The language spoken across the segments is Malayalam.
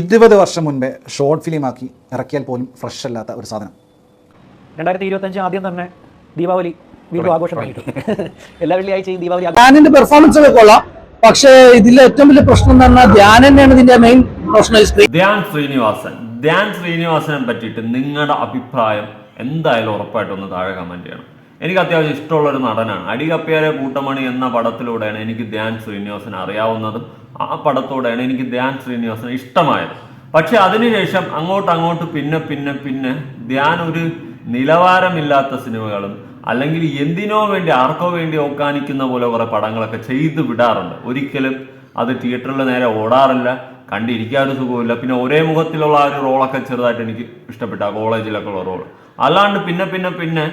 ഇരുപത് വർഷം മുൻപേ ഷോർട്ട് ഫിലിം ആക്കി ഇറക്കിയാൽ പോലും ഫ്രഷ് അല്ലാത്ത ഒരു സാധനം. രണ്ടായിരത്തി ഇരുപത്തഞ്ച് ആദ്യം തന്നെ ദീപാവലി വീണ്ടും ആഘോഷമായിട്ടുണ്ട് എല്ലാ വെള്ളിയാഴ്ചയും ദീപാവലി ധ്യാനിന്റെ പെർഫോമൻസ് ഒക്കെ കൊള്ളാം. പക്ഷേ ഇതിലെ ഏറ്റവും വലിയ പ്രശ്നം എന്ന് പറഞ്ഞാൽ ധ്യാൻ തന്നെയാണ് ഇതിന്റെ മെയിൻ പ്രശ്നം ധ്യാൻ ശ്രീനിവാസൻ. ധ്യാൻ ശ്രീനിവാസനെ പറ്റിയിട്ട് നിങ്ങളുടെ അഭിപ്രായം എന്തായാലും ഉറപ്പായിട്ടും ഒന്ന് താഴെ കമന്റ് ചെയ്യണം. എനിക്ക് അത്യാവശ്യം ഇഷ്ടമുള്ള ഒരു നടനാണ്. അടികപ്പിയാരെ കൂട്ടമണി എന്ന പടത്തിലൂടെയാണ് എനിക്ക് ധ്യാൻ ശ്രീനിവാസൻ അറിയാവുന്നതും ആ പടത്തോടെയാണ് എനിക്ക് ധ്യാൻ ശ്രീനിവാസൻ ഇഷ്ടമായത്. പക്ഷെ അതിനുശേഷം അങ്ങോട്ട് അങ്ങോട്ട് പിന്നെ പിന്നെ പിന്നെ ധ്യാൻ ഒരു നിലവാരമില്ലാത്ത സിനിമകളും അല്ലെങ്കിൽ എന്തിനോ വേണ്ടി ആർക്കോ വേണ്ടി ഓക്കാനിക്കുന്ന പോലെ കുറെ പടങ്ങളൊക്കെ ചെയ്തു വിടാറുണ്ട്. ഒരിക്കലും അത് തിയേറ്ററിൽ നേരെ ഓടാറില്ല കണ്ടിരിക്കാൻ ഒരു സുഖമില്ല പിന്നെ ഒരേ മുഖത്തിലുള്ള ആ ഒരു റോളൊക്കെ ചെറുതായിട്ട് എനിക്ക് ഇഷ്ടപ്പെട്ടു ആ കോളേജിലൊക്കെ ഉള്ള റോൾ അല്ലാണ്ട് പിന്നെ പിന്നെ പിന്നെ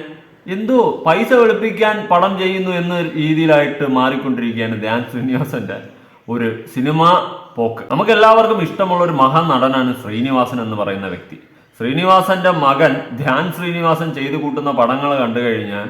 എന്തോ പൈസ വെളുപ്പിക്കാൻ പടം ചെയ്യുന്നു എന്ന രീതിയിലായിട്ട് മാറിക്കൊണ്ടിരിക്കുകയാണ് ധ്യാൻ ശ്രീനിവാസന്റെ ഒരു സിനിമ പോക്ക്. നമുക്ക് എല്ലാവർക്കും ഇഷ്ടമുള്ള ഒരു മഹാനടനാണ് ശ്രീനിവാസൻ എന്ന് പറയുന്ന വ്യക്തി. ശ്രീനിവാസന്റെ മകൻ ധ്യാൻ ശ്രീനിവാസൻ ചെയ്തു കൂട്ടുന്ന പടങ്ങൾ കണ്ടു കഴിഞ്ഞാൽ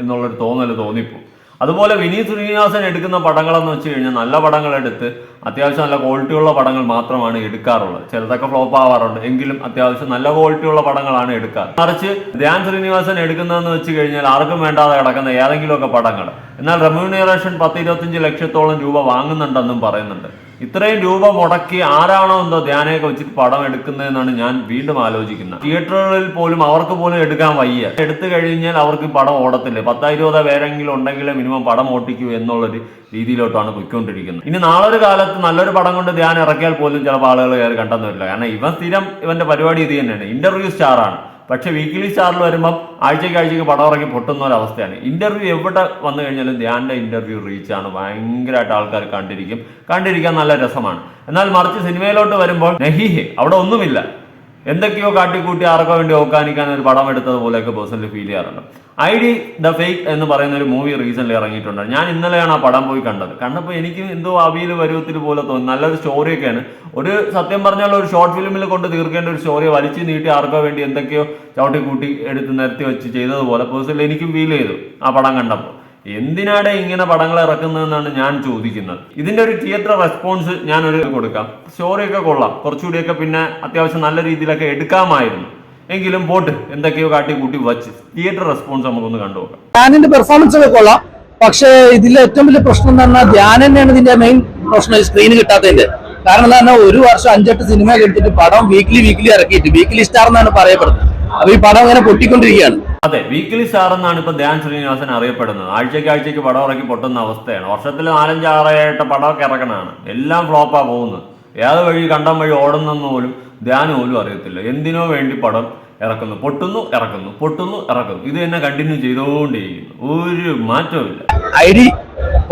എന്നുള്ളൊരു തോന്നൽ തോന്നിപ്പോ അതുപോലെ വിനീത് ശ്രീനിവാസൻ എടുക്കുന്ന പടങ്ങളെന്ന് വെച്ച് കഴിഞ്ഞാൽ നല്ല പടങ്ങൾ എടുത്ത് അത്യാവശ്യം നല്ല ക്വാളിറ്റിയുള്ള പടങ്ങൾ മാത്രമാണ് എടുക്കാറുള്ളത്. ചിലതൊക്കെ ഫ്ലോപ്പ് ആവാറുണ്ട്. എങ്കിലും അത്യാവശ്യം നല്ല ക്വാളിറ്റിയുള്ള പടങ്ങളാണ് എടുക്കാറ്. മറിച്ച് ധ്യാൻ ശ്രീനിവാസൻ എടുക്കുന്നതെന്ന് വെച്ച് കഴിഞ്ഞാൽ ആർക്കും വേണ്ടാതെ കിടക്കുന്ന ഏതെങ്കിലുമൊക്കെ പടങ്ങൾ. എന്നാൽ റെമ്യൂണറേഷൻ പത്ത് ഇരുപത്തഞ്ച് ലക്ഷത്തോളം രൂപ വാങ്ങുന്നുണ്ടെന്നും പറയുന്നുണ്ട്. ഇത്രയും രൂപ മുടക്കി ആരാണോ എന്തോ ധ്യാനയൊക്കെ വെച്ചിട്ട് പടം എടുക്കുന്നതെന്നാണ് ഞാൻ വീണ്ടും ആലോചിക്കുന്നത്. തിയേറ്ററുകളിൽ പോലും അവർക്ക് പോലും എടുക്കാൻ വയ്യ. എടുത്തു കഴിഞ്ഞാൽ അവർക്ക് പടം ഓടത്തില്ല. പത്താ രൂപ പേരെങ്കിലും ഉണ്ടെങ്കിലേ മിനിമം പടം ഓട്ടിക്കൂ എന്നുള്ളൊരു രീതിയിലോട്ടാണ് പൊയ്ക്കൊണ്ടിരിക്കുന്നത്. ഇനി നാളെ ഒരു കാലത്ത് നല്ലൊരു പടം കൊണ്ട് ധ്യാനം ഇറക്കിയാൽ പോലും ചിലപ്പോൾ ആളുകൾ കയറി കണ്ടെന്ന് വരില്ല. കാരണം ഇവൻ സ്ഥിരം ഇവന്റെ പരിപാടി ഇത് തന്നെയാണ്. ഇന്റർവ്യൂ സ്റ്റാറാണ് പക്ഷെ വീക്കിലി സ്റ്റാറിൽ വരുമ്പം ആഴ്ചയ്ക്ക് ആഴ്ചയ്ക്ക് പടം ഇറങ്ങി പൊട്ടുന്ന ഒരു അവസ്ഥയാണ്. ഇന്റർവ്യൂ എവിടെ വന്നു കഴിഞ്ഞാലും ധ്യാന്റെ ഇന്റർവ്യൂ റീച്ചാണ് ഭയങ്കരമായിട്ട് ആൾക്കാർ കണ്ടിരിക്കും. കണ്ടിരിക്കാൻ നല്ല രസമാണ്. എന്നാൽ മറിച്ച് സിനിമയിലോട്ട് വരുമ്പോൾ നഹിഹെ അവിടെ ഒന്നുമില്ല. എന്തൊക്കെയോ കാട്ടിക്കൂട്ടി ആർക്കോ വേണ്ടി ഓക്കാനിക്കാൻ ഒരു പടം എടുത്തത് പോലെയൊക്കെ പേഴ്സണലി ഫീൽ ചെയ്യാറുണ്ട്. ഐ ഡി ദ ഫേക്ക് എന്ന് പറയുന്ന ഒരു മൂവി റീസെന്റ് ഇറങ്ങിയിട്ടുണ്ട്. ഞാൻ ഇന്നലെയാണ് ആ പടം പോയി കണ്ടത്. കണ്ടപ്പോൾ എനിക്ക് എന്തോ അവിയിൽ പരുവത്തിൽ പോലെ തോന്നി. നല്ലൊരു സ്റ്റോറിയൊക്കെയാണ് ഒരു സത്യം പറഞ്ഞാൽ ഒരു ഷോർട്ട് ഫിലിമിൽ കൊണ്ട് തീർക്കേണ്ട ഒരു സ്റ്റോറി വലിച്ചു നീട്ടി ആർക്കോ വേണ്ടി എന്തൊക്കെയോ ചവിട്ടി കൂട്ടി എടുത്ത് നിരത്തി വെച്ച് ചെയ്തതുപോലെ പേഴ്സണലി എനിക്കും ഫീൽ ചെയ്തു ആ പടം കണ്ടപ്പോൾ. എന്തിനാടെ ഇങ്ങനെ പടങ്ങൾ ഇറക്കുന്നതെന്നാണ് ഞാൻ ചോദിക്കുന്നത്. ഇതിന്റെ ഒരു തിയേറ്റർ റെസ്പോൺസ് ഞാൻ ഒരു കൊടുക്കാം. സ്റ്റോറിയൊക്കെ കൊള്ളാം. കുറച്ചുകൂടിയൊക്കെ പിന്നെ അത്യാവശ്യം നല്ല രീതിയിലൊക്കെ എടുക്കാമായിരുന്നു. എങ്കിലും പോട്ട് എന്തൊക്കെയോ കാട്ടി കൂട്ടി വച്ച്. തിയേറ്റർ റെസ്പോൺസ് നമുക്കൊന്ന് കണ്ടുനോക്കാം ധ്യാനിന്റെ പെർഫോമൻസ് ഒക്കെ കൊള്ളാം. പക്ഷേ ഇതിലെ ഏറ്റവും വലിയ പ്രശ്നം എന്ന് പറഞ്ഞാൽ ധ്യാൻ തന്നെയാണ് ഇതിന്റെ മെയിൻ പ്രശ്നം സ്ക്രീൻ കിട്ടാത്തതിന്റെ. കാരണം എന്താ പറഞ്ഞാൽ ഒരു വർഷം അഞ്ചെട്ട് സിനിമ എടുത്തിട്ട് പടം വീക്ക്ലി വീക്ക്ലി ഇറക്കിയിട്ട്. വീക്ക്ലി സ്റ്റാർ എന്നാണ് പറയപ്പെടുന്നത്. അപ്പൊ ഈ പടം അങ്ങനെ പൊട്ടിക്കൊണ്ടിരിക്കുകയാണ്. അതെ വീക്കിലി സ്റ്റാർ എന്നാണ് ഇപ്പൊ ധ്യാൻ ശ്രീനിവാസൻ അറിയപ്പെടുന്നത്. ആഴ്ചയ്ക്ക് ആഴ്ചയ്ക്ക് പടം ഇറക്കി പൊട്ടുന്ന അവസ്ഥയാണ്. വർഷത്തിൽ നാലഞ്ച് ആറായിട്ട് പടമൊക്കെ ഇറക്കണതാണ്. എല്ലാം ഫ്ലോപ്പാ പോകുന്നത്. ഏത് വഴി കണ്ടം വഴി ഓടുന്നെന്ന് പോലും ധ്യാനം പോലും അറിയത്തില്ല. എന്തിനോ വേണ്ടി പടം ഇറക്കുന്നു. പൊട്ടുന്നു ഇറക്കുന്നു. പൊട്ടുന്നു ഇറക്കുന്നു. ഇത് തന്നെ കണ്ടിന്യൂ ചെയ്തുകൊണ്ടേയിരിക്കുന്നു. ഒരു മാറ്റവും ഇല്ല ഐ ഡി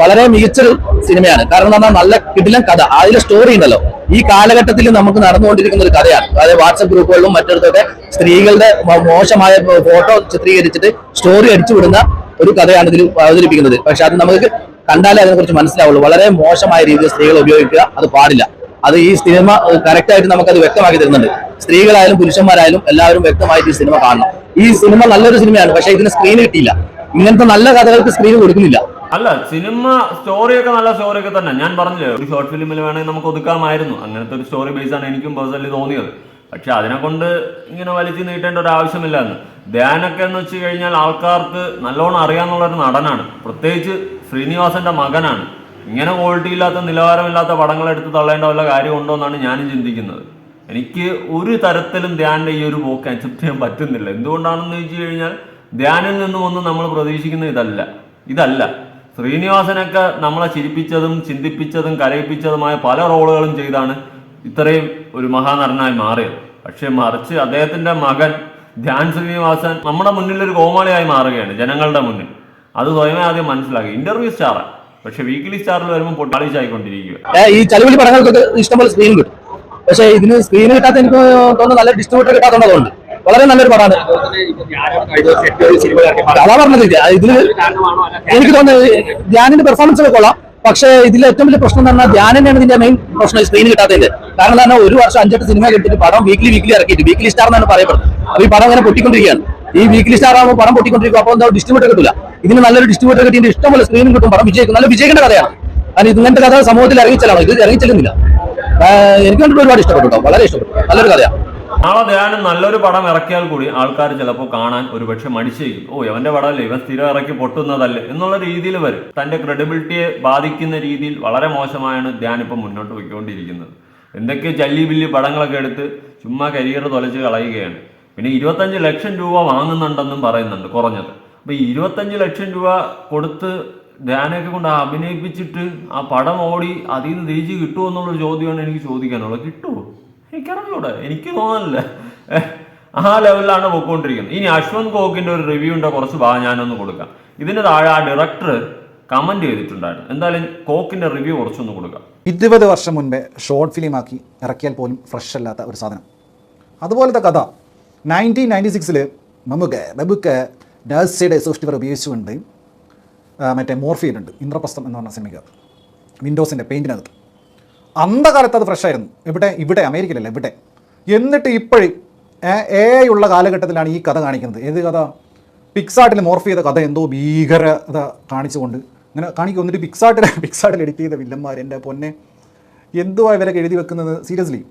വളരെ മികച്ചൊരു സിനിമയാണ്. കാരണം എന്നാൽ നല്ല കിടിലം കഥ. അതിലെ സ്റ്റോറി ഉണ്ടല്ലോ. ഈ കാലഘട്ടത്തിൽ നമുക്ക് നടന്നുകൊണ്ടിരിക്കുന്ന ഒരു കഥയാണ്. അതായത് വാട്സപ്പ് ഗ്രൂപ്പുകളിലും മറ്റിടത്തൊക്കെ സ്ത്രീകളുടെ മോശമായ ഫോട്ടോ ചിത്രീകരിച്ചിട്ട് സ്റ്റോറി അടിച്ചു വിടുന്ന ഒരു കഥയാണ് ഇതിൽ അവതരിപ്പിക്കുന്നത്. പക്ഷെ അത് നമുക്ക് കണ്ടാലേ അതിനെക്കുറിച്ച് മനസ്സിലാവുള്ളൂ. വളരെ മോശമായ രീതിയിൽ സ്ത്രീകൾ ഉപയോഗിക്കുക. അത് പാടില്ല. അത് ഈ സിനിമ കറക്റ്റായിട്ട് നമുക്കത് വ്യക്തമാക്കി തരുന്നുണ്ട്. സ്ത്രീകളായാലും പുരുഷന്മാരായാലും എല്ലാവരും വ്യക്തമായിട്ട് ഈ സിനിമ കാണണം. ഈ സിനിമ നല്ലൊരു സിനിമയാണ് പക്ഷെ ഇതിന് സ്ക്രീൻ കിട്ടിയില്ല. ഇങ്ങനത്തെ നല്ല കഥകൾക്ക് സ്ക്രീൻ കൊടുക്കുന്നില്ല. അല്ല സിനിമ സ്റ്റോറിയൊക്കെ നല്ല സ്റ്റോറിയൊക്കെ തന്നെ. ഞാൻ പറഞ്ഞില്ലേ ഒരു ഷോർട്ട് ഫിലിമിൽ വേണമെങ്കിൽ നമുക്ക് ഒതുക്കാമായിരുന്നു. അങ്ങനത്തെ ഒരു സ്റ്റോറി ബേസ് ആണ് എനിക്കും പേഴ്സണലി തോന്നിയത്. പക്ഷെ അതിനെ കൊണ്ട് ഇങ്ങനെ വലിച്ചു നീട്ടേണ്ട ഒരു ആവശ്യമില്ല എന്ന് ധ്യാനൊക്കെ എന്ന് വെച്ച് കഴിഞ്ഞാൽ ആൾക്കാർക്ക് നല്ലോണം അറിയാന്നുള്ള ഒരു നടനാണ്. പ്രത്യേകിച്ച് ശ്രീനിവാസന്റെ മകനാണ്. ഇങ്ങനെ ക്വാളിറ്റി ഇല്ലാത്ത നിലവാരമില്ലാത്ത പടങ്ങൾ എടുത്ത് തള്ളേണ്ട വല്ല കാര്യമുണ്ടോ എന്നാണ് ഞാനും ചിന്തിക്കുന്നത്. എനിക്ക് ഒരു തരത്തിലും ധ്യാനിന്റെ ഈ ഒരു പോക്ക് അക്സെപ്റ്റ് ചെയ്യാൻ പറ്റുന്നില്ല. എന്തുകൊണ്ടാണെന്ന് ചോദിച്ചു കഴിഞ്ഞാൽ ധ്യാനിൽ നിന്നും ഒന്നും നമ്മൾ പ്രതീക്ഷിക്കുന്ന ഇതല്ല. ഇതല്ല. ശ്രീനിവാസനൊക്കെ നമ്മളെ ചിരിപ്പിച്ചതും ചിന്തിപ്പിച്ചതും കരയിപ്പിച്ചതുമായ പല റോളുകളും ചെയ്താണ് ഇത്രയും ഒരു മഹാനടനായി മാറിയത്. പക്ഷെ മറിച്ച് അദ്ദേഹത്തിന്റെ മകൻ ധ്യാൻ ശ്രീനിവാസൻ നമ്മുടെ മുന്നിൽ ഒരു കോമാളിയായി മാറുകയാണ് ജനങ്ങളുടെ മുന്നിൽ. അത് സ്വയമേ ആദ്യം മനസ്സിലാക്കി. ഇന്റർവ്യൂ സ്റ്റാറാണ് പക്ഷെ വീക്കിലി സ്റ്റാറിൽ വരുമ്പോൾ പൊട്ടാളിച്ച് ആയിക്കൊണ്ടിരിക്കുക ഈ ചളിവിളി പടങ്ങൾക്കൊക്കെ ഇഷ്ടംപോലെ സ്ക്രീൻ കിട്ടും. പക്ഷേ ഇതിന് സ്ക്രീൻ കിട്ടാത്ത എനിക്ക് തോന്നുന്നു നല്ല ഡിസ്ട്രിബ്യൂട്ടർ കിട്ടാത്തതുകൊണ്ട് വളരെ നല്ലൊരു പടമാണ്. അതാ പറഞ്ഞത് ഇതിൽ എനിക്ക് തോന്നുന്നത് ധ്യാനിന്റെ പെർഫോമൻസ് ഒക്കെ കൊള്ളാം. പക്ഷേ ഇതിലെ ഏറ്റവും വലിയ പ്രശ്നം എന്ന് പറഞ്ഞാൽ ധ്യാൻ തന്നെയാണ് ഇതിന്റെ മെയിൻ പ്രശ്നം സ്ക്രീൻ കിട്ടാത്തതിന്റെ. കാരണം തന്നെ ഒരു വർഷം അഞ്ചെട്ട് സിനിമ കിട്ടിയിട്ട് പടം വീക്കിലി വീക്കിലി ഇറക്കിയിട്ട് വീക്കിലി സ്റ്റാർ എന്നാണ് പറയപ്പെടുന്നത്. അപ്പൊ ഈ പടം അങ്ങനെ പൊട്ടിക്കൊണ്ടിരിക്കുകയാണ്. ഈ വീക്കിലി സ്റ്റാർ ആകുമ്പോൾ പടം പൊട്ടിക്കൊണ്ടിരിക്കും അപ്പോൾ എന്താ ഡിസ്ട്രിബ്യൂട്ടർ കിട്ടില്ല ഇതിന് നല്ലൊരു ഡിസ്ട്രിബ്യൂട്ടർ കിട്ടിയിട്ട് ഇഷ്ടംപോലെ സ്ക്രീനും കിട്ടും പടം വിജയിക്കും. നല്ല വിജയിക്കേണ്ട കഥയാണ്. കാരണം ഇങ്ങനത്തെ കഥ സമൂഹത്തിൽ ഇറങ്ങിച്ചെല്ലാണോ ഇത് ഇറങ്ങിച്ചെല്ലുന്നില്ല എനിക്ക് കണ്ടിട്ട് ഒരുപാട് ഇഷ്ടപ്പെട്ടു കേട്ടോ. വളരെ ഇഷ്ടപ്പെട്ടു. നല്ലൊരു കഥയാണ്. നാളെ ധ്യാനം നല്ലൊരു പടം ഇറക്കിയാൽ കൂടി ആൾക്കാർ ചിലപ്പോൾ കാണാൻ ഒരുപക്ഷെ മടിച്ചേക്കും ഓ ഇവന്റെ പടമല്ലേ? ഇവൻ സ്ഥിരം ഇറക്കി പൊട്ടുന്നതല്ലേ? എന്നുള്ള രീതിയിൽ വരും. തന്റെ ക്രെഡിബിലിറ്റിയെ ബാധിക്കുന്ന രീതിയിൽ വളരെ മോശമായാണ് ധ്യാൻ ഇപ്പം മുന്നോട്ട് പോയിക്കൊണ്ടിരിക്കുന്നത്. എന്തൊക്കെ ജല്ലി ബില്ലി പടങ്ങളൊക്കെ എടുത്ത് ചുമ്മാ കരിയർ തൊലച്ച് കളയുകയാണ്. പിന്നെ ഇരുപത്തഞ്ച് ലക്ഷം രൂപ വാങ്ങുന്നുണ്ടെന്നും പറയുന്നുണ്ട് കുറഞ്ഞത്. അപ്പൊ ഈ ഇരുപത്തഞ്ച് ലക്ഷം രൂപ കൊടുത്ത് ധ്യാനൊക്കെ കൊണ്ട് അഭിനയിപ്പിച്ചിട്ട് ആ പടം ഓടി അതിൽ നിന്ന് തിരിച്ച് കിട്ടുമോ എന്നുള്ളൊരു ചോദ്യമാണ് എനിക്ക് ചോദിക്കാനുള്ളത്. കിട്ടുമോ എനിക്കറിഞ്ഞൂടെ. എനിക്ക് തോന്നുന്നില്ല. ആ ലെവലിലാണ് പോയിക്കൊണ്ടിരിക്കുന്നത് ഇനി അശ്വന്ത് കോക്കിന്റെ ഒരു റിവ്യൂന്റെ കുറച്ച് ഭാഗം ഞാനൊന്ന് കൊടുക്കാം. ഇതിന് താഴെ ആ ഡയറക്ടർ കമന്റ് ചെയ്തിട്ടുണ്ടായിരുന്നു. എന്തായാലും കോക്കിന്റെ റിവ്യൂ കുറച്ചൊന്ന് കൊടുക്കാം. ഇരുപത് വർഷം മുൻപേ ഷോർട്ട് ഫിലിം ആക്കി ഇറക്കിയാൽ പോലും ഫ്രഷ് അല്ലാത്ത ഒരു സാധനം. അതുപോലത്തെ കഥ നയന്റീൻ നയന്റി സിക്സിൽ നമുക്ക് നമുക്ക് ഡേഴ്സിയുടെ സോഫ്റ്റ്വെയർ ഉപയോഗിച്ചുകൊണ്ട് മറ്റേ മോർഫിയിലുണ്ട് ഇന്ദ്രപ്രസ്ഥം എന്ന് പറഞ്ഞ സിനിമയ്ക്ക്. വിൻഡോസിന്റെ പെയിന്റിനകത്ത് അന്ധകാലത്ത് അത് ഫ്രഷായിരുന്നു ഇവിടെ ഇവിടെ അമേരിക്കയിലല്ല ഇവിടെ. എന്നിട്ട് ഇപ്പോഴും എ ഉള്ള കാലഘട്ടത്തിലാണ് ഈ കഥ കാണിക്കുന്നത്. ഏത് കഥ? പിക്സാർട്ടിൽ മോർഫ് ചെയ്ത കഥ എന്തോ ഭീകരത കാണിച്ചുകൊണ്ട്. ഇങ്ങനെ കാണിക്കും. എന്നിട്ട് പിക്സാർട്ടിൽ പിക്സാർട്ടിൽ എഡിറ്റ് ചെയ്ത വില്ലന്മാർ എന്റെ പൊന്നെ എന്തുവാ ഇവരൊക്കെ എഴുതി വെക്കുന്നത്? സീരിയസ്ലി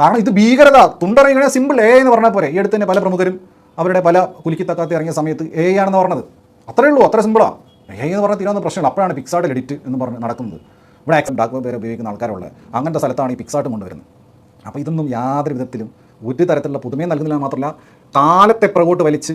കാരണം ഇത് ഭീകരത തുണ്ടറിയണ സിമ്പിൾ എ എന്ന് പറഞ്ഞാൽ പോരെ. ഈ അടുത്ത് തന്നെ പല പ്രമുഖരും അവരുടെ പല കുലുക്കിത്തക്കാത്ത ഇറങ്ങിയ സമയത്ത് എ ആണെന്ന് പറഞ്ഞത്. അത്രേ ഉള്ളൂ അത്ര സിമ്പിളാണ് എ എന്ന് പറഞ്ഞാൽ തീരാവുന്ന പ്രശ്നമാണ്. അപ്പോഴാണ് പിക്സാർട്ടിൽ എഡിറ്റ് എന്ന് പറഞ്ഞ് നടക്കുന്നത്. ഇവിടെ ആക്സൺ ഡാക്ക് പേര് ഉപയോഗിക്കുന്ന ആൾക്കാരുള്ളത്. അങ്ങനത്തെ സ്ഥലത്താണ് ഈ പിക്സാർട്ട് കൊണ്ടുവരുന്നത്. അപ്പോൾ ഇതൊന്നും യാതൊരു വിധത്തിലും ഒരു തരത്തിലുള്ള പുതുമയും നൽകുന്നില്ല മാത്രമല്ല കാലത്തെ പ്രകോട്ട് വലിച്ച്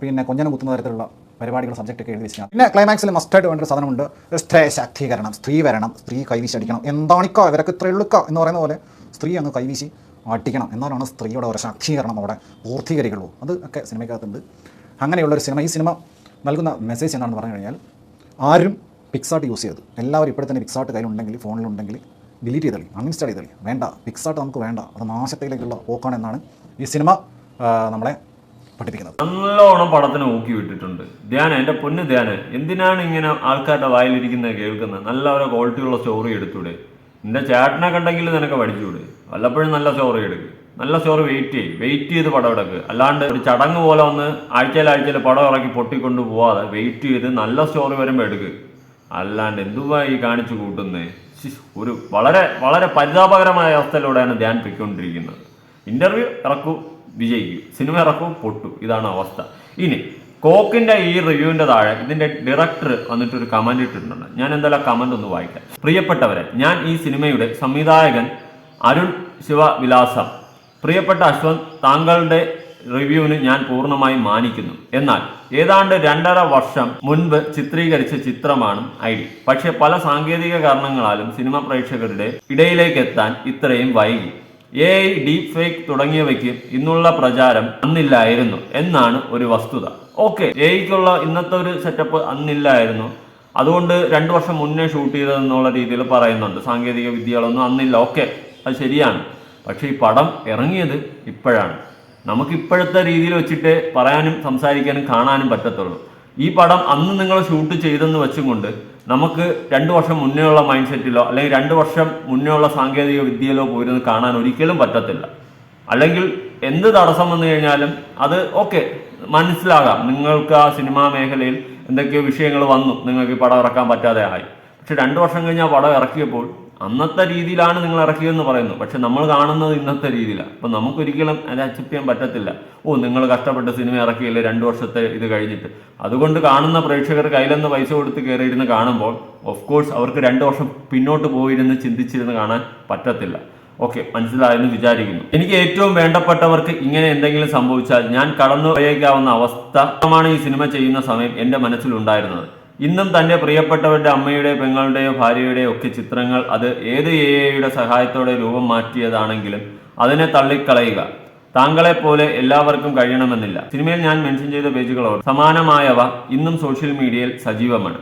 പിന്നെ കൊഞ്ഞനം കുത്തുന്ന തരത്തിലുള്ള പരിപാടികൾ സബ്ജക്റ്റ് ഒക്കെ എഴുതി വെച്ചാൽ പിന്നെ ക്ലൈമാക്സിൽ മസ്റ്റായിട്ട് വേണ്ട ഒരു സാധനമുണ്ട്. സ്ത്രീ ശാക്തീകരണം സ്ത്രീ വരണം സ്ത്രീ കൈവീശി അടിക്കണം. എന്താണിക്കോ ഇവരൊക്കെ ഇത്ര ഉള്ളുക്ക എന്ന് പറയുന്ന പോലെ സ്ത്രീ അങ്ങ് കൈവീശി അടിക്കണം. എന്നാലാണ് സ്ത്രീയുടെ ഒരു ശാക്തീകരണം അവിടെ പൂർത്തീകരിക്കുള്ളൂ. അത് ഒക്കെ സിനിമയ്ക്കകത്തുണ്ട്. അങ്ങനെയുള്ളൊരു സിനിമ ഈ സിനിമ നൽകുന്ന മെസ്സേജ് എന്താണെന്ന് പറഞ്ഞു കഴിഞ്ഞാൽ ആരും പിക്സാർട്ട് യൂസ് ചെയ്തു എല്ലാവരും ഇപ്പോഴത്തെ തന്നെ പിക്സാർട്ട് കയ്യിലുണ്ടെങ്കിൽ ഫോണിലുണ്ടെങ്കിൽ ഡിലീറ്റ് ചെയ്തളി അൺഇൻസ്റ്റാൾ ചെയ്തളി വേണ്ട. പിക്സാർട്ട് നമുക്ക് വേണ്ട. അത് നാശത്തിലേക്കുള്ള പോക്കാണെന്നാണ് ഈ സിനിമ നമ്മളെ പഠിപ്പിക്കുന്നത്. നല്ലോണം പടത്തിന് ഊക്കി വിട്ടിട്ടുണ്ട്. ധ്യാന എന്റെ പൊന്ന് ധ്യാന എന്തിനാണ് ഇങ്ങനെ ആൾക്കാരുടെ വായിലിരിക്കുന്നത് കേൾക്കുന്നത്? നല്ല ഒരു ക്വാളിറ്റിയുള്ള സ്റ്റോറി എടുത്തൂടെ. നിന്റെ ചേട്ടനെ കണ്ടെങ്കിൽ നിനക്ക് പഠിച്ചൂടെ. വല്ലപ്പോഴും നല്ല സ്റ്റോറി എടുക്ക്. നല്ല സ്റ്റോറി വെയിറ്റ് ചെയ്യും. വെയിറ്റ് ചെയ്ത് പടം എടുക്ക്. അല്ലാണ്ട് ഒരു ചടങ്ങ് പോലെ ഒന്ന് ആഴ്ചയിൽ ആഴ്ചയിൽ പടം ഇറക്കി പൊട്ടിക്കൊണ്ട് പോവാതെ വെയിറ്റ് ചെയ്ത് നല്ല സ്റ്റോറി വരുമ്പോൾ എടുക്കുക അല്ലാണ്ട് എന്തുവാ ഈ കാണിച്ചു കൂട്ടുന്നത് ഒരു വളരെ വളരെ പരിതാപകരമായ അവസ്ഥയിലൂടെയാണ് ധ്യാൻ പൊയ്ക്കൊണ്ടിരിക്കുന്നത്. ഇന്റർവ്യൂ ഇറക്കൂ. വിജയിക്കും സിനിമ ഇറക്കും പൊട്ടു. ഇതാണ് അവസ്ഥ. ഇനി കോക്കിന്റെ ഈ റിവ്യൂവിന്റെ താഴെ ഇതിന്റെ ഡയറക്ടർ വന്നിട്ട് ഒരു കമന്റ് ഇട്ടിട്ടുണ്ട്. ഞാൻ എന്തായാലും കമന്റ് ഒന്ന് വായിക്കാം. പ്രിയപ്പെട്ടവരെ ഞാൻ ഈ സിനിമയുടെ സംവിധായകൻ അരുൺ ശിവവിലാസം. പ്രിയപ്പെട്ട അശ്വന്ത് താങ്കളുടെ റിവ്യൂവിന് ഞാൻ പൂർണമായും മാനിക്കുന്നു. എന്നാൽ ഏതാണ്ട് രണ്ടര വർഷം മുൻപ് ചിത്രീകരിച്ച ചിത്രമാണ് ഐ ഡി. പക്ഷെ പല സാങ്കേതിക കാരണങ്ങളാലും സിനിമ പ്രേക്ഷകരുടെ ഇടയിലേക്ക് എത്താൻ ഇത്രയും വൈകി. എ ഐ ഡീപ് ഫേക്ക് തുടങ്ങിയവയ്ക്ക് ഇന്നുള്ള പ്രചാരം അന്നില്ലായിരുന്നു എന്നാണ് ഒരു വസ്തുത. ഓക്കെ എയ്ക്കുള്ള ഇന്നത്തെ ഒരു സെറ്റപ്പ് അന്നില്ലായിരുന്നു. അതുകൊണ്ട് രണ്ടു വർഷം മുന്നേ ഷൂട്ട് ചെയ്തതെന്നുള്ള രീതിയിൽ പറയുന്നുണ്ട്. സാങ്കേതിക വിദ്യകളൊന്നും അന്നില്ല. ഓക്കെ അത് ശരിയാണ്. പക്ഷേ ഈ പടം ഇറങ്ങിയത് ഇപ്പോഴാണ്. നമുക്ക് ഇപ്പോഴത്തെ രീതിയിൽ വെച്ചിട്ട് പറയാനും സംസാരിക്കാനും കാണാനും പറ്റത്തുള്ളൂ. ഈ പടം അന്ന് നിങ്ങൾ ഷൂട്ട് ചെയ്തെന്ന് വെച്ചും കൊണ്ട് നമുക്ക് രണ്ട് വർഷം മുന്നേ ഉള്ള മൈൻഡ് സെറ്റിലോ അല്ലെങ്കിൽ രണ്ട് വർഷം മുന്നേ ഉള്ള സാങ്കേതിക വിദ്യയിലോ പോയിരുന്ന് കാണാൻ ഒരിക്കലും പറ്റത്തില്ല. അല്ലെങ്കിൽ എന്ത് തടസ്സം വന്നു കഴിഞ്ഞാലും അത് ഓക്കെ മനസ്സിലാകാം. നിങ്ങൾക്ക് ആ സിനിമാ മേഖലയിൽ എന്തൊക്കെയോ വിഷയങ്ങൾ വന്നു നിങ്ങൾക്ക് പടം ഇറക്കാൻ പറ്റാതെ ആയി. പക്ഷെ രണ്ടു വർഷം കഴിഞ്ഞ് ആ പടം ഇറക്കിയപ്പോൾ അന്നത്തെ രീതിയിലാണ് നിങ്ങൾ ഇറക്കിയതെന്ന് പറയുന്നു. പക്ഷെ നമ്മൾ കാണുന്നത് ഇന്നത്തെ രീതിയിലാണ്. അപ്പം നമുക്കൊരിക്കലും അത് അക്സെപ്റ്റ് ചെയ്യാൻ പറ്റത്തില്ല. ഓ നിങ്ങൾ കഷ്ടപ്പെട്ട് സിനിമ ഇറക്കിയില്ലേ രണ്ട് വർഷത്തെ ഇത് കഴിഞ്ഞിട്ട്. അതുകൊണ്ട് കാണുന്ന പ്രേക്ഷകർ കയ്യിലെന്ന് പൈസ കൊടുത്ത് കയറിയിരുന്ന് കാണുമ്പോൾ ഓഫ് കോഴ്സ് അവർക്ക് രണ്ട് വർഷം പിന്നോട്ട് പോയിരുന്ന് ചിന്തിച്ചിരുന്ന് കാണാൻ പറ്റത്തില്ല. ഓക്കെ മനസ്സിലായെന്ന് വിചാരിക്കുന്നു. എനിക്ക് ഏറ്റവും വേണ്ടപ്പെട്ടവർക്ക് ഇങ്ങനെ എന്തെങ്കിലും സംഭവിച്ചാൽ ഞാൻ കടന്നു പോയേക്കാവുന്ന അവസ്ഥമാണ് ഈ സിനിമ ചെയ്യുന്ന സമയം എന്റെ മനസ്സിലുണ്ടായിരുന്നത്. ഇന്നും തന്റെ പ്രിയപ്പെട്ടവരുടെ അമ്മയുടെ പെങ്ങളുടെയോ ഭാര്യയുടെയോ ഒക്കെ ചിത്രങ്ങൾ അത് ഏത് എ ഐയുടെ സഹായത്തോടെ രൂപം മാറ്റിയതാണെങ്കിലും അതിനെ തള്ളിക്കളയുക. താങ്കളെ പോലെ എല്ലാവർക്കും കഴിയണമെന്നില്ല. സിനിമയിൽ ഞാൻ മെൻഷൻ ചെയ്ത പേജുകളോട് സമാനമായവ ഇന്നും സോഷ്യൽ മീഡിയയിൽ സജീവമാണ്.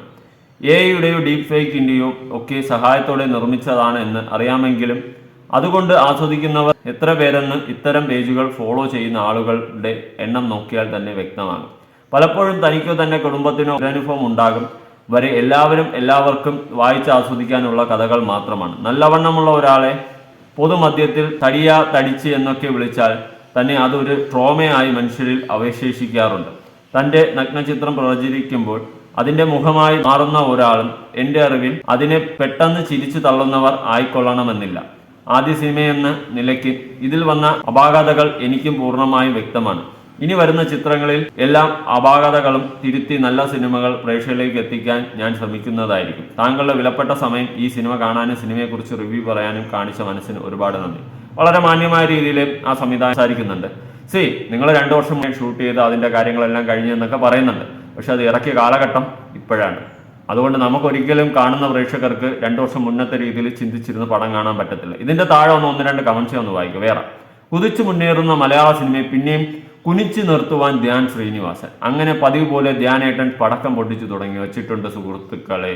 എ ഐയുടെയോ ഡീപ് ഫേക്കിന്റെയോ ഒക്കെ സഹായത്തോടെ നിർമ്മിച്ചതാണ് എന്ന് അറിയാമെങ്കിലും അതുകൊണ്ട് ആസ്വദിക്കുന്നവർ എത്ര പേരെന്ന് ഇത്തരം പേജുകൾ ഫോളോ ചെയ്യുന്ന ആളുകളുടെ എണ്ണം നോക്കിയാൽ തന്നെ വ്യക്തമാകും. പലപ്പോഴും തനിക്കോ തന്റെ കുടുംബത്തിനോ ഒരനുഭവം ഉണ്ടാകും. വരെ എല്ലാവരും എല്ലാവർക്കും വായിച്ച് ആസ്വദിക്കാനുള്ള കഥകൾ മാത്രമാണ്. നല്ലവണ്ണമുള്ള ഒരാളെ പൊതുമധ്യത്തിൽ തടിയ തടിച്ച് എന്നൊക്കെ വിളിച്ചാൽ തന്നെ അതൊരു ട്രോമയായി മനുഷ്യരിൽ അവശേഷിക്കാറുണ്ട്. തന്റെ നഗ്നചിത്രം പ്രചരിക്കുമ്പോൾ അതിന്റെ മുഖമായി മാറുന്ന ഒരാളും എന്റെ അറിവിൽ അതിനെ പെട്ടെന്ന് ചിരിച്ചു തള്ളുന്നവർ ആയിക്കൊള്ളണമെന്നില്ല. ആദ്യ സിനിമയെന്ന നിലയ്ക്ക് ഇതിൽ വന്ന അപാകതകൾ എനിക്കും പൂർണമായും വ്യക്തമാണ്. ഇനി വരുന്ന ചിത്രങ്ങളിൽ എല്ലാം അപാകതകളും തിരുത്തി നല്ല സിനിമകൾ പ്രേക്ഷകരിലേക്ക് എത്തിക്കാൻ ഞാൻ ശ്രമിക്കുന്നതായിരിക്കും. താങ്കളുടെ വിലപ്പെട്ട സമയം ഈ സിനിമ കാണാനും സിനിമയെക്കുറിച്ച് റിവ്യൂ പറയാനും കാണിച്ച മനസ്സിന് ഒരുപാട് നന്ദി. വളരെ മാന്യമായ രീതിയിൽ ആ സംവിധാനം സംസാരിക്കുന്നുണ്ട്. സി നിങ്ങൾ രണ്ടു വർഷം ഷൂട്ട് ചെയ്ത് അതിന്റെ കാര്യങ്ങളെല്ലാം കഴിഞ്ഞെന്നൊക്കെ പറയുന്നുണ്ട്. പക്ഷെ അത് ഇറക്കിയ കാലഘട്ടം ഇപ്പോഴാണ്. അതുകൊണ്ട് നമുക്ക് ഒരിക്കലും കാണുന്ന പ്രേക്ഷകർക്ക് രണ്ടു വർഷം മുന്നത്തെ രീതിയിൽ ചിന്തിച്ചിരുന്ന് പടം കാണാൻ പറ്റത്തില്ല. ഇതിന്റെ താഴെ ഒന്ന് ഒന്ന് രണ്ട് കമൻസ് ഒന്ന് വായിക്കും. വേറെ. കുതിച്ചു മുന്നേറുന്ന മലയാള സിനിമയെ പിന്നെയും കുനിച്ചു നിർത്തുവാൻ ധ്യാൻ ശ്രീനിവാസൻ. അങ്ങനെ പതിവ് പോലെ ധ്യാനേട്ടൻ പടക്കം പൊട്ടിച്ചു തുടങ്ങി വെച്ചിട്ടുണ്ട് സുഹൃത്തുക്കളെ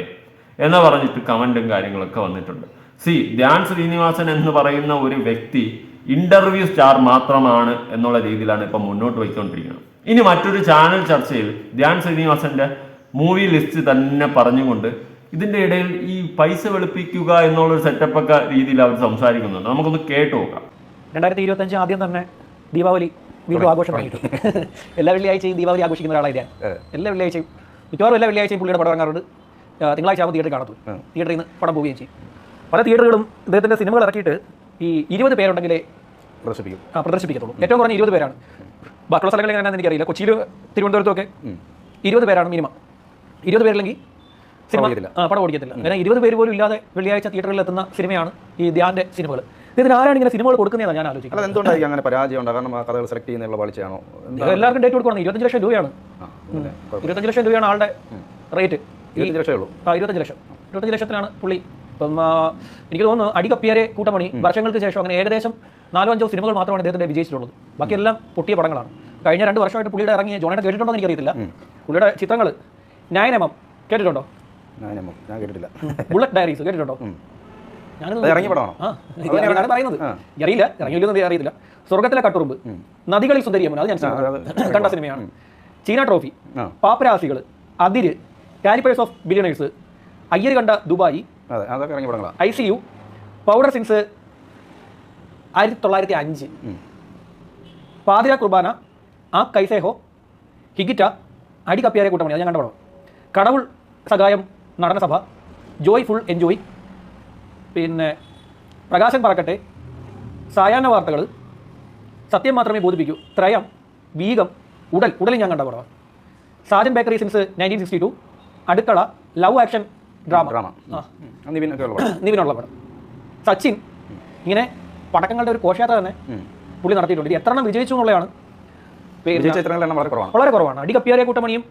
എന്ന് പറഞ്ഞിട്ട് കമന്റും കാര്യങ്ങളൊക്കെ വന്നിട്ടുണ്ട്. സി ധ്യാൻ ശ്രീനിവാസൻ എന്ന് പറയുന്ന ഒരു വ്യക്തി ഇന്റർവ്യൂ സ്റ്റാർ മാത്രമാണ് എന്നുള്ള രീതിയിലാണ് ഇപ്പം മുന്നോട്ട് പോയിക്കൊണ്ടിരിക്കുന്നത്. ഇനി മറ്റൊരു ചാനൽ ചർച്ചയിൽ ധ്യാൻ ശ്രീനിവാസന്റെ മൂവി ലിസ്റ്റ് തന്നെ പറഞ്ഞുകൊണ്ട് ഇതിന്റെ ഇടയിൽ ഈ പൈസ വെളുപ്പിക്കുക എന്നുള്ളൊരു സെറ്റപ്പ് ഒക്കെ രീതിയിൽ അവർ സംസാരിക്കുന്നുണ്ട്. നമുക്കൊന്ന് കേട്ടു നോക്കാം. രണ്ടായിരത്തി ഇരുപത്തഞ്ച് ആദ്യം തന്നെ ദീപാവലി വീണ്ടും ആഘോഷം തുടങ്ങിയിട്ടു എല്ലാ വെള്ളിയാഴ്ചയും ദീപാവലി ആഘോഷിക്കുന്ന ഒരാളായി ഞാൻ. എല്ലാ വെള്ളിയാഴ്ചയും മിക്കവാറും എല്ലാ വെള്ളിയാഴ്ചയും പുള്ളിയുടെ പടം ഇറങ്ങാറുണ്ട്. തിങ്കളാഴ്ച ആകുമ്പോൾ തിയേറ്ററിൽ കാണത്തു തിയേറ്ററിൽ നിന്ന് പടം പോവുകയും ചെയ്യും. പല തിയേറ്ററുകളും ഇദ്ദേഹത്തിന്റെ സിനിമകൾ ഇറക്കിയിട്ട് ഈ ഇരുപത് പേരുണ്ടെങ്കിലേ പ്രദർശിപ്പിക്കും. ആ, പ്രദർശിപ്പിക്കത്തുള്ളൂ. ഏറ്റവും കുറഞ്ഞ ഇരുപത് പേരാണ്. ബാക്കിയുള്ള സ്ഥലങ്ങളിൽ എങ്ങനെയാണെന്ന് എനിക്കറിയില്ല. കൊച്ചിയിൽ തിരുവനന്തപുരത്തൊക്കെ ഇരുപത് പേരാണ് മിനിമം. ഇരുപത് പേരില്ലെങ്കിൽ സിനിമ ആ പടം ഓടിക്കത്തില്ല. അങ്ങനെ ഇരുപത് പേര് പോലും ഇല്ലാതെ വെള്ളിയാഴ്ച തിയേറ്ററിൽ എത്തുന്ന സിനിമയാണ് ഈ ധ്യാന്റെ സിനിമകൾ. ഇതിന് ആരാണ് ഇങ്ങനെ സിനിമകൾ കൊടുക്കുന്നതാണ് ഞാൻ ആലോചിക്കുന്നത്. എന്തുകൊണ്ടായിരിക്കും അങ്ങനെ പരാജയം ഉണ്ടാകും കാരണം ആ കഥകൾ സെലക്ട് ചെയ്യുന്നുള്ള പാളിച്ചയാണോ എല്ലാവർക്കും ഡേറ്റ് കൊടുക്കണം ഇരുപത്തഞ്ച് ലക്ഷം രൂപയാണ്. ഇരുപത്തഞ്ച് ലക്ഷം രൂപയാണ് ആളുടെ റേറ്റ് ഇരുപത്തഞ്ച് ലക്ഷമേ ഉള്ളൂ. ആ ഇരുപത്തഞ്ച് ലക്ഷം. ഇരുപത്തഞ്ച് ലക്ഷത്തിലാണ് പുള്ളി. ഇപ്പം എനിക്ക് തോന്നുന്നു അടികപ്പിയാരെ കൂട്ടമണി വർഷങ്ങൾക്ക് ശേഷം അങ്ങനെ ഏകദേശം നാലോ അഞ്ചോ സിനിമകൾ മാത്രമാണ് അദ്ദേഹത്തിന്റെ വിജയിച്ചിട്ടുള്ളത്. ബാക്കിയെല്ലാം പൊട്ടിയ പടങ്ങളാണ്. കഴിഞ്ഞ രണ്ട് വർഷമായിട്ട് പുള്ളിയുടെ ഇറങ്ങിയ ജോണേട്ടൻ കേട്ടിട്ടുണ്ടോ എന്ന് എനിക്കറിയത്തില്ല. പുള്ളിയുടെ ചിത്രങ്ങൾ നയനമം കേട്ടിട്ടുണ്ടോ? ഞാൻ കേട്ടിട്ടില്ല. ബുള്ളറ്റ് ഡയറീസ് കേട്ടിട്ടുണ്ടോ? പടമാണോ? ഞാൻ പറയുന്നത്. അറിയില്ല ഇറങ്ങിയില്ലെന്ന് അറിയത്തില്ല. സ്വർഗത്തിലെ കട്ടുറുമ്പ്. നദികളിൽ സുന്ദരിയമ്മൻ അത് ഞാൻ കണ്ട. സിനിമയാണ്. ചീന ട്രോഫി. പാപ്പരാസികൾ അതിര് കാലിപ്പേഴ്സ് ഓഫ് ബില്യണേഴ്സ് അയ്യര് കണ്ട Dubai I C U powder since ആയിരത്തി തൊള്ളായിരത്തി അഞ്ച് പാതിര കുർബാന ആ കൈസേഹോ ഹിഗിറ്റ അടി കപ്പിയാരെ കൂട്ടമണി അത് ഞാൻ കണ്ട പടം. കടവുൾ സഹായം നടനസഭ ജോയ് ഫുൾ എൻജോയ്. പിന്നെ പ്രകാശൻ പറക്കട്ടെ. സായാഹ്ന വാർത്തകൾ. സത്യം മാത്രമേ ബോധിപ്പിക്കൂ. ത്രയം വീഗം ഉടൽ. ഉടലിൽ ഞാൻ കണ്ട പടമാണ് Sajan bakery since nineteen sixty two അടുക്കള ലവ് ആക്ഷൻ ഡ്രാമ. ഡ്രാമ. നിവിനുള്ള പടം. സച്ചിൻ ഇങ്ങനെ പടക്കങ്ങളുടെ ഒരു കോശയാത്ര തന്നെ. പുള്ളി നടത്തിയിട്ടുണ്ട്. ഇത് എത്ര എണ്ണം വിജയിച്ചു എന്നുള്ളതാണ് വളരെ കുറവാണ്. വളരെ കുറവാണ്. അടി കപ്പിയാരെ കൂട്ടമണിയും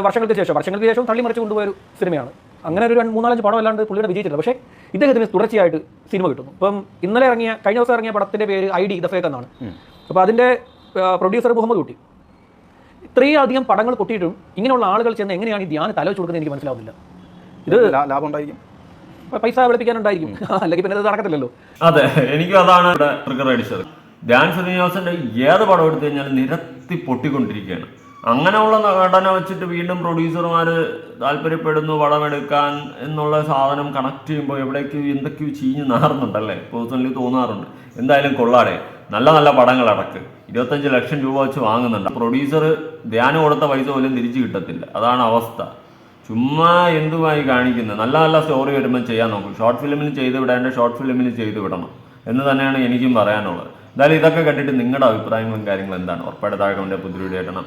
വർഷങ്ങൾക്ക് ശേഷം. വർഷങ്ങൾക്ക് ശേഷം തള്ളി മറിച്ച് കൊണ്ടുപോയ ഒരു സിനിമയാണ്. അങ്ങനെ ഒരു രണ്ട് മൂന്നാലഞ്ച് പടം അല്ലാണ്ട് പുള്ളിയുടെ വിജയിച്ചില്ല പക്ഷേ ഇദ്ദേഹത്തിന് തുടർച്ചയായിട്ട് സിനിമ കിട്ടുന്നു. അപ്പം ഇന്നലെ ഇറങ്ങിയ കഴിഞ്ഞ ദിവസം ഇറങ്ങിയ പടത്തിന്റെ പേര് ഐ ഡി ദ ഫേക്ക് എന്നാണ്. അപ്പോൾ അതിന്റെ പ്രൊഡ്യൂസർ മുഹമ്മദ് കുട്ടി ഇത്രയും അധികം പടങ്ങൾ പൊട്ടിയിട്ടും ഇങ്ങനെയുള്ള ആളുകൾ ചെന്ന് എങ്ങനെയാണ് ഈ ധ്യാനം തല വെച്ച് കൊടുക്കുന്നത് എനിക്ക് മനസ്സിലാവുന്നില്ല. ഇത് ലാഭം ഉണ്ടായിരിക്കും പൈസ വെളുപ്പിക്കാനുണ്ടായിരിക്കും. അല്ലെങ്കിൽ പിന്നെ അത് നടക്കത്തില്ലല്ലോ. അതെ എനിക്കും അതാണ് ഇവിടെ ട്രിഗർ അടിച്ചത്. ധ്യാൻ ശ്രീനിവാസന്റെ ഏത് പടം എടുത്തു കഴിഞ്ഞാൽ നിരത്തി പൊട്ടിക്കൊണ്ടിരിക്കുകയാണ്. അങ്ങനെയുള്ള നടനെ വെച്ചിട്ട് വീണ്ടും പ്രൊഡ്യൂസർമാർ താല്പര്യപ്പെടുന്നു പടമെടുക്കാൻ എന്നുള്ള സാധനം കണക്ട് ചെയ്യുമ്പോൾ എവിടേക്ക് എന്തൊക്കെയോ ചീഞ്ഞ് നാറുന്നുണ്ടല്ലേ? പേഴ്സണലി തോന്നാറുണ്ട്. എന്തായാലും കൊള്ളാടെ. നല്ല നല്ല പടങ്ങൾ അടക്ക്. ഇരുപത്തഞ്ച് ലക്ഷം രൂപ വെച്ച് വാങ്ങുന്നുണ്ട്. പ്രൊഡ്യൂസർ ധ്യാനം കൊടുത്ത പൈസ പോലും തിരിച്ചു കിട്ടത്തില്ല. അതാണ് അവസ്ഥ. ചുമ്മാ എന്തുമായി കാണിക്കുന്നത്? നല്ല നല്ല സ്റ്റോറി വരുമ്പോൾ ചെയ്യാൻ നോക്കും. ഷോർട്ട് ഫിലിമിന് ചെയ്ത് വിടേണ്ട ഷോർട്ട് ഫിലിമിന് ചെയ്ത് വിടണം എന്ന് തന്നെയാണ് എനിക്കും പറയാനുള്ളത്. എന്തായാലും ഇതൊക്കെ കണ്ടിട്ട് നിങ്ങളുടെ അഭിപ്രായങ്ങളും കാര്യങ്ങളും എന്താണ്? ഉറപ്പായിട്ട് താഴെ വീഡിയോ ഇടണം